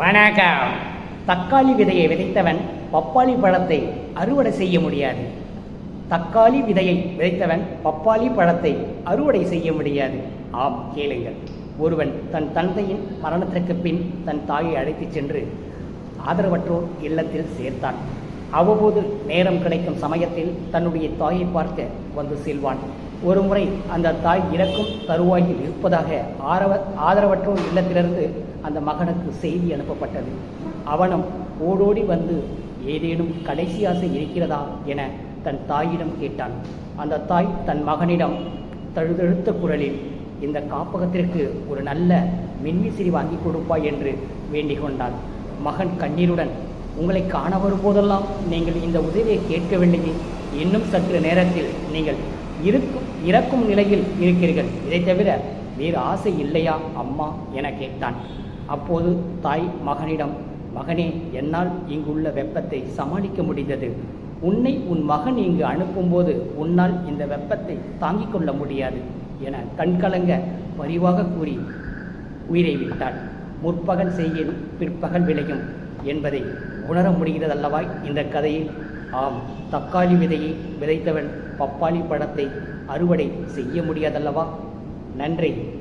வணக்கம். தக்காளி விதையை விதைத்தவன் பப்பாளி பழத்தை அறுவடை செய்ய முடியாது. தக்காளி விதையை விதைத்தவன் பப்பாளி பழத்தை அறுவடை செய்ய முடியாது. ஆம் கேளுங்கள். ஒருவன் தன் தந்தையின் மரணத்திற்கு பின் தன் தாயை அழைத்துச் சென்று ஆதரவற்றோர் இல்லத்தில் சேர்த்தான். அவ்வப்போது நேரம் கிடைக்கும் சமயத்தில் தன்னுடைய தாயை பார்க்க வந்து செல்வான். ஒருமுறை அந்த தாய் இறக்கும் தருவாயில் இருப்பதாக ஆரவ ஆதரவற்றோர் இல்லத்திலிருந்து அந்த மகனுக்கு செய்தி அனுப்பப்பட்டது. அவனும் ஓடோடி வந்து ஏதேனும் கடைசி ஆசை இருக்கிறதா? என தன் தாயிடம் கேட்டான். அந்த தாய் தன் மகனிடம் தழுதழுத்த குரலில் இந்த காப்பகத்திற்கு ஒரு நல்ல மின்விசிறி வாங்கி கொடுப்பாய் என்று வேண்டிக் கொண்டான். மகன் கண்ணீருடன் உங்களை காண வரும்போதெல்லாம் நீங்கள் இந்த உதவியை கேட்கவில்லையே. இன்னும் சற்று நேரத்தில் நீங்கள் இருக்கும் இறக்கும் நிலையில் இருக்கிறீர்கள். இதை தவிர வேறு ஆசை இல்லையா? அம்மா என கேட்டான். அப்போது தாய் மகனிடம் மகனே என்னால் இங்குள்ள வெப்பத்தை சமாளிக்க முடிந்தது. உன்னை உன் மகன் இங்கு அனுப்பும்போது உன்னால் இந்த வெப்பத்தை தாங்கிக் கொள்ள முடியாது என கண்கலங்க பரிவாக கூறி உயிரை விட்டாள். முற்பகல் செய்யும் பிற்பகல் விளையும் என்பதை உணர முடிகிறதல்லவா இந்த கதையில்? ஆம் தக்காளி விதையை விதைத்தவன் பப்பாளி பழத்தை அறுவடை செய்ய முடியாதல்லவா? நன்றி.